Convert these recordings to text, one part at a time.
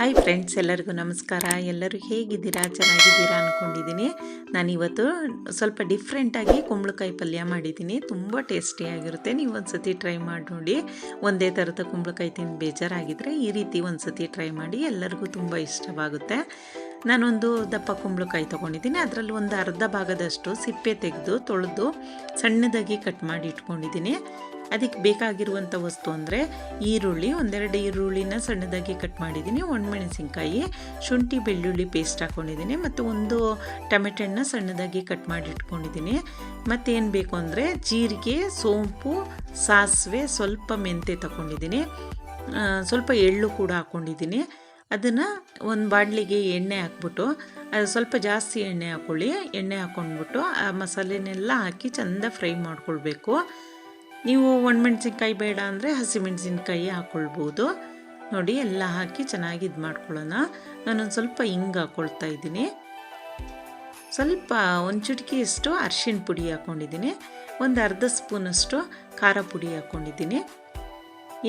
Hi friends, ಎಲ್ಲರಿಗೂ ನಮಸ್ಕಾರ. ಎಲ್ಲರೂ ಹೇಗಿದ್ದೀರಾ? ಚೆನ್ನಾಗಿದ್ದೀರಾ ಅಂದ್ಕೊಂಡಿದ್ದೀನಿ ನಾನಿವತ್ತು ಸ್ವಲ್ಪ ಡಿಫ್ರೆಂಟಾಗಿ ಕುಂಬಳಕಾಯಿ ಪಲ್ಯ ಮಾಡಿದ್ದೀನಿ. ತುಂಬ ಟೇಸ್ಟಿಯಾಗಿರುತ್ತೆ ನೀವು ಒಂದು ಸತಿ ಟ್ರೈ ಮಾಡಿ ನೋಡಿ. ಒಂದೇ ಥರದ ಕುಂಬಳಕಾಯಿ ತಿಂದು ಬೇಜಾರಾಗಿದ್ದರೆ ಈ ರೀತಿ ಒಂದು ಸತಿ ಟ್ರೈ ಮಾಡಿ ಎಲ್ಲರಿಗೂ ತುಂಬ ಇಷ್ಟವಾಗುತ್ತೆ. ನಾನೊಂದು ದಪ್ಪ ಕುಂಬಳಕಾಯಿ ತೊಗೊಂಡಿದ್ದೀನಿ. ಅದರಲ್ಲಿ ಒಂದು ಅರ್ಧ ಭಾಗದಷ್ಟು ಸಿಪ್ಪೆ ತೆಗೆದು, ತೊಳೆದು ಸಣ್ಣದಾಗಿ ಕಟ್ ಮಾಡಿ ಇಟ್ಕೊಂಡಿದ್ದೀನಿ. ಅದಕ್ಕೆ ಬೇಕಾಗಿರುವಂಥ ವಸ್ತು ಅಂದರೆ ಈರುಳ್ಳಿ, ಒಂದೆರಡು ಈರುಳ್ಳಿನ ಸಣ್ಣದಾಗಿ ಕಟ್ ಮಾಡಿದ್ದೀನಿ, ಒಣಮೆಣಸಿನ್ಕಾಯಿ, ಶುಂಠಿ ಬೆಳ್ಳುಳ್ಳಿ ಪೇಸ್ಟ್ ಹಾಕ್ಕೊಂಡಿದ್ದೀನಿ ಮತ್ತು ಒಂದು ಟೊಮೆಟೊನ ಸಣ್ಣದಾಗಿ ಕಟ್ ಮಾಡಿ ಇಟ್ಕೊಂಡಿದ್ದೀನಿ. ಮತ್ತೇನು ಬೇಕು ಅಂದರೆ ಜೀರಿಗೆ, ಸೋಂಪು, ಸಾಸಿವೆ, ಸ್ವಲ್ಪ ಮೆಂತೆ ತಗೊಂಡಿದ್ದೀನಿ. ಸ್ವಲ್ಪ ಎಳ್ಳು ಕೂಡ ಹಾಕ್ಕೊಂಡಿದ್ದೀನಿ ಅದನ್ನು ಒಂದು ಬಾಣಲಿಗೆ ಎಣ್ಣೆ ಹಾಕ್ಬಿಟ್ಟು, ಅದು ಸ್ವಲ್ಪ ಜಾಸ್ತಿ ಎಣ್ಣೆ ಹಾಕ್ಕೊಳ್ಳಿ ಎಣ್ಣೆ ಹಾಕ್ಕೊಂಡ್ಬಿಟ್ಟು ಆ ಮಸಾಲೆನೆಲ್ಲ ಹಾಕಿ ಚೆಂದ ಫ್ರೈ ಮಾಡ್ಕೊಳ್ಬೇಕು. ನೀವು ಒಣಮೆಣ್ಸಿನ್ಕಾಯಿ ಬೇಡ ಅಂದರೆ ಹಸಿಮೆಣಸಿನ್ಕಾಯಿ ಹಾಕ್ಕೊಳ್ಬೋದು ನೋಡಿ, ಎಲ್ಲ ಹಾಕಿ ಚೆನ್ನಾಗಿ ಇದು ಮಾಡ್ಕೊಳ್ಳೋಣ. ನಾನೊಂದು ಸ್ವಲ್ಪ ಹಿಂಗೆ ಹಾಕ್ಕೊಳ್ತಾ ಇದ್ದೀನಿ. ಸ್ವಲ್ಪ ಒಂದು ಚುಟಕಿಯಷ್ಟು ಅರ್ಶಿಣ ಪುಡಿ ಹಾಕ್ಕೊಂಡಿದ್ದೀನಿ ಒಂದು ಅರ್ಧ ಸ್ಪೂನಷ್ಟು ಖಾರ ಪುಡಿ ಹಾಕ್ಕೊಂಡಿದ್ದೀನಿ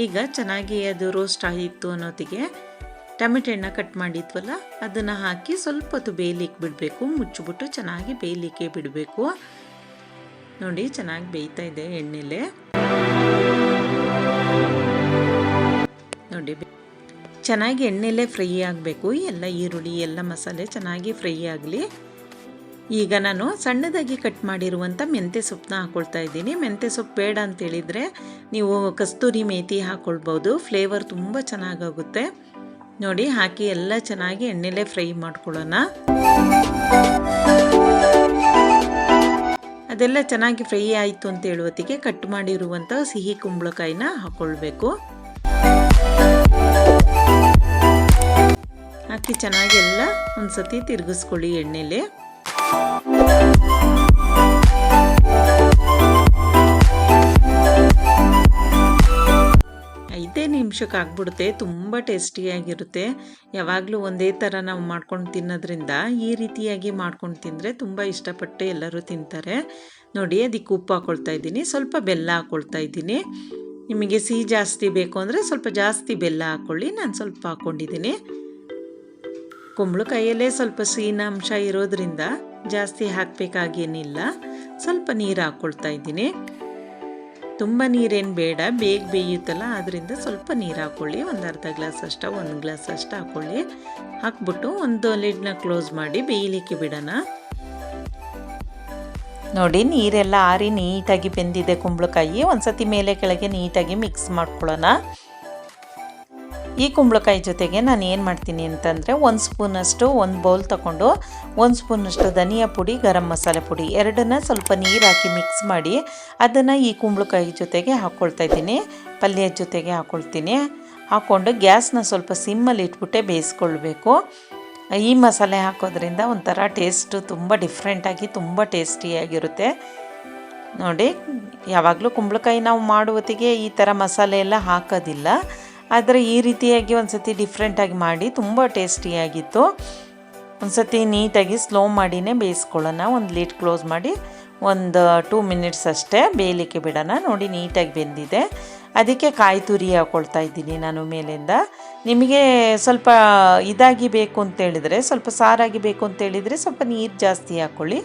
ಈಗ ಚೆನ್ನಾಗಿ ಅದು ರೋಸ್ಟ್ ಆಗಿತ್ತು ಅನ್ನೋತಿಗೆ ಟೊಮೆಟೊ ಹಣ್ಣ ಕಟ್ ಮಾಡಿದ್ವಲ್ಲ, ಅದನ್ನು ಹಾಕಿ ಸ್ವಲ್ಪ ಹೊತ್ತು ಬೇಯಲಿಕ್ಕೆ ಬಿಡಬೇಕು. ಮುಚ್ಚಿಬಿಟ್ಟು ಚೆನ್ನಾಗಿ ಬೇಯಲಿಕ್ಕೆ ಬಿಡಬೇಕು. ನೋಡಿ, ಚೆನ್ನಾಗಿ ಬೇಯ್ತಾ ಇದೆ ಎಣ್ಣೆಲೆ. ನೋಡಿ, ಚೆನ್ನಾಗಿ ಎಣ್ಣೆಲೆ ಫ್ರೈ ಆಗಬೇಕು. ಎಲ್ಲ ಈರುಳ್ಳಿ, ಎಲ್ಲ ಮಸಾಲೆ ಚೆನ್ನಾಗಿ ಫ್ರೈ ಆಗಲಿ. ಈಗ ನಾನು ಸಣ್ಣದಾಗಿ ಕಟ್ ಮಾಡಿರುವಂಥ ಮೆಂತ್ಯ ಸೊಪ್ಪನ್ನ ಹಾಕ್ಕೊಳ್ತಾ ಇದ್ದೀನಿ. ಮೆಂತ್ಯ ಸೊಪ್ಪು ಬೇಡ ಅಂತೇಳಿದರೆ ನೀವು ಕಸ್ತೂರಿ ಮೇತಿ ಹಾಕ್ಕೊಳ್ಬೋದು ಫ್ಲೇವರ್ ತುಂಬ ಚೆನ್ನಾಗಾಗುತ್ತೆ. ನೋಡಿ, ಹಾಕಿ ಎಲ್ಲ ಚೆನ್ನಾಗಿ ಎಣ್ಣೆಲೇ ಫ್ರೈ ಮಾಡ್ಕೊಳ್ಳೋಣ. ಅದೆಲ್ಲ ಚೆನ್ನಾಗಿ ಫ್ರೈ ಆಯಿತು ಅಂತ ಹೇಳುವತ್ತಿಗೆ ಕಟ್ ಮಾಡಿರುವಂಥ ಸಿಹಿ ಕುಂಬಳಕಾಯಿನ ಹಾಕ್ಕೊಳ್ಬೇಕು ಹಾಕಿ ಚೆನ್ನಾಗಿ ಎಲ್ಲ ಒಂದ್ಸತಿ ತಿರುಗಿಸ್ಕೊಳ್ಳಿ ಎಣ್ಣೆಲೆ. ನಿಮಿಷಕ್ಕೆ ಆಗ್ಬಿಡುತ್ತೆ ತುಂಬ ಟೇಸ್ಟಿಯಾಗಿರುತ್ತೆ. ಯಾವಾಗಲೂ ಒಂದೇ ಥರ ನಾವು ಮಾಡ್ಕೊಂಡು ತಿನ್ನೋದ್ರಿಂದ, ಈ ರೀತಿಯಾಗಿ ಮಾಡ್ಕೊಂಡು ತಿಂದರೆ ತುಂಬ ಇಷ್ಟಪಟ್ಟು ಎಲ್ಲರೂ ತಿಂತಾರೆ. ನೋಡಿ, ಅದಕ್ಕೆ ಉಪ್ಪು ಹಾಕ್ಕೊಳ್ತಾ ಇದ್ದೀನಿ, ಸ್ವಲ್ಪ ಬೆಲ್ಲ ಹಾಕ್ಕೊಳ್ತಾ ಇದ್ದೀನಿ. ನಿಮಗೆ ಸಿಹಿ ಜಾಸ್ತಿ ಬೇಕು ಅಂದರೆ ಸ್ವಲ್ಪ ಜಾಸ್ತಿ ಬೆಲ್ಲ ಹಾಕ್ಕೊಳ್ಳಿ ನಾನು ಸ್ವಲ್ಪ ಹಾಕ್ಕೊಂಡಿದ್ದೀನಿ ಕುಂಬಳಕಾಯಲ್ಲೇ ಸ್ವಲ್ಪ ಸಿಹಿನ ಅಂಶ ಇರೋದ್ರಿಂದ ಜಾಸ್ತಿ ಹಾಕಬೇಕಾಗೇನಿಲ್ಲ. ಸ್ವಲ್ಪ ನೀರು ಹಾಕ್ಕೊಳ್ತಾ ಇದ್ದೀನಿ. ತುಂಬ ನೀರೇನು ಬೇಡ, ಬೇಗ ಬೇಯುತ್ತಲ್ಲ ಅದರಿಂದ ಸ್ವಲ್ಪ ನೀರು ಹಾಕ್ಕೊಳ್ಳಿ ಒಂದು ಅರ್ಧ ಗ್ಲಾಸ್ ಅಷ್ಟ, ಒಂದು ಗ್ಲಾಸ್ ಅಷ್ಟು ಹಾಕ್ಕೊಳ್ಳಿ ಹಾಕ್ಬಿಟ್ಟು ಒಂದು ಲಿಡ್ನ ಕ್ಲೋಸ್ ಮಾಡಿ ಬೇಯಲಿಕ್ಕೆ ಬಿಡೋಣ. ನೋಡಿ, ನೀರೆಲ್ಲ ಆರಿ ನೀಟಾಗಿ ಬೆಂದಿದೆ ಕುಂಬಳಕಾಯಿ. ಒಂದು ಸತಿ ಮೇಲೆ ಕೆಳಗೆ ನೀಟಾಗಿ ಮಿಕ್ಸ್ ಮಾಡ್ಕೊಳ್ಳೋಣ. ಈ ಕುಂಬಳಕಾಯಿ ಜೊತೆಗೆ ನಾನು ಏನು ಮಾಡ್ತೀನಿ ಅಂತಂದರೆ ಒಂದು ಸ್ಪೂನಷ್ಟು ಒಂದು ಬೌಲ್ ತಗೊಂಡು ಒಂದು ಸ್ಪೂನಷ್ಟು ಧನಿಯಾ ಪುಡಿ, ಗರಂ ಮಸಾಲೆ ಪುಡಿ ಎರಡನ್ನ ಸ್ವಲ್ಪ ನೀರು ಹಾಕಿ ಮಿಕ್ಸ್ ಮಾಡಿ ಅದನ್ನು ಈ ಕುಂಬಳಕಾಯಿ ಜೊತೆಗೆ ಹಾಕ್ಕೊಳ್ತಾ ಇದ್ದೀನಿ. ಪಲ್ಯದ ಜೊತೆಗೆ ಹಾಕ್ಕೊಳ್ತೀನಿ ಹಾಕ್ಕೊಂಡು ಗ್ಯಾಸ್ನ ಸ್ವಲ್ಪ ಸಿಮ್ಮಲ್ಲಿ ಇಟ್ಬಿಟ್ಟೆ ಬೇಯಿಸ್ಕೊಳ್ಬೇಕು. ಈ ಮಸಾಲೆ ಹಾಕೋದ್ರಿಂದ ಒಂಥರ ಟೇಸ್ಟು ತುಂಬ ಡಿಫ್ರೆಂಟಾಗಿ ತುಂಬ ಟೇಸ್ಟಿಯಾಗಿರುತ್ತೆ ನೋಡಿ, ಯಾವಾಗಲೂ ಕುಂಬಳಕಾಯಿ ನಾವು ಮಾಡುವತ್ತಿಗೆ ಈ ಥರ ಮಸಾಲೆ ಎಲ್ಲ ಹಾಕೋದಿಲ್ಲ. ಆದರೆ ಈ ರೀತಿಯಾಗಿ ಒಂದು ಸತಿ ಡಿಫ್ರೆಂಟಾಗಿ ಮಾಡಿ ತುಂಬ ಟೇಸ್ಟಿಯಾಗಿತ್ತು ಒಂದು ಸತಿ ನೀಟಾಗಿ ಸ್ಲೋ ಮಾಡಿನೇ ಬೇಯಿಸ್ಕೊಳ್ಳೋಣ. ಒಂದು ಲೀಟ್ ಕ್ಲೋಸ್ ಮಾಡಿ ಒಂದು ಟೂ ಮಿನಿಟ್ಸ್ ಅಷ್ಟೇ ಬೇಯಲಿಕ್ಕೆ ಬಿಡೋಣ. ನೋಡಿ ನೀಟಾಗಿ ಬೆಂದಿದೆ. ಅದಕ್ಕೆ ಕಾಯಿ ತುರಿ ಹಾಕ್ಕೊಳ್ತಾ ಇದ್ದೀನಿ ನಾನು ಮೇಲಿಂದ. ನಿಮಗೆ ಸ್ವಲ್ಪ ಇದಾಗಿ ಬೇಕು ಅಂತೇಳಿದರೆ ಸ್ವಲ್ಪ ಸಾರಾಗಿ ಬೇಕು ಅಂತೇಳಿದರೆ ಸ್ವಲ್ಪ ನೀರು ಜಾಸ್ತಿ ಹಾಕ್ಕೊಳ್ಳಿ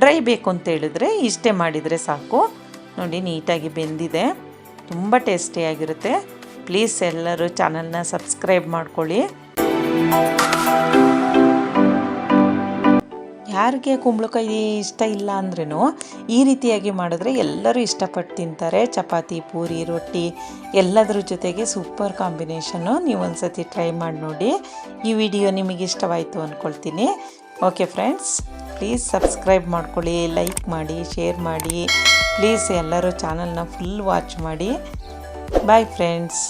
ಡ್ರೈ ಬೇಕು ಅಂತೇಳಿದರೆ ಇಷ್ಟೇ ಮಾಡಿದರೆ ಸಾಕು. ನೋಡಿ ನೀಟಾಗಿ ಬೆಂದಿದೆ. ತುಂಬ ಟೇಸ್ಟಿಯಾಗಿರುತ್ತೆ ಪ್ಲೀಸ್ ಎಲ್ಲರೂ ಚಾನಲ್ನ ಸಬ್ಸ್ಕ್ರೈಬ್ ಮಾಡ್ಕೊಳ್ಳಿ. ಯಾರಿಗೆ ಕುಂಬಳಕಾಯಿ ಇಷ್ಟ ಇಲ್ಲ ಅಂದ್ರೂ ಈ ರೀತಿಯಾಗಿ ಮಾಡಿದ್ರೆ ಎಲ್ಲರೂ ಇಷ್ಟಪಟ್ಟು ತಿಂತಾರೆ. ಚಪಾತಿ, ಪೂರಿ, ರೊಟ್ಟಿ ಎಲ್ಲದರ ಜೊತೆಗೆ ಸೂಪರ್ ಕಾಂಬಿನೇಷನ್ನು ನೀವು ಒಂದ್ಸತಿ ಟ್ರೈ ಮಾಡಿ ನೋಡಿ. ಈ ವಿಡಿಯೋ ನಿಮಗೆ ಇಷ್ಟವಾಯಿತು ಅಂದ್ಕೊಳ್ತೀನಿ ಓಕೆ ಫ್ರೆಂಡ್ಸ್, ಪ್ಲೀಸ್ ಸಬ್ಸ್ಕ್ರೈಬ್ ಮಾಡ್ಕೊಳ್ಳಿ, ಲೈಕ್ ಮಾಡಿ, ಶೇರ್ ಮಾಡಿ. ಪ್ಲೀಸ್ ಎಲ್ಲರೂ ಚಾನಲ್ನ ಫುಲ್ ವಾಚ್ ಮಾಡಿ. Bye friends.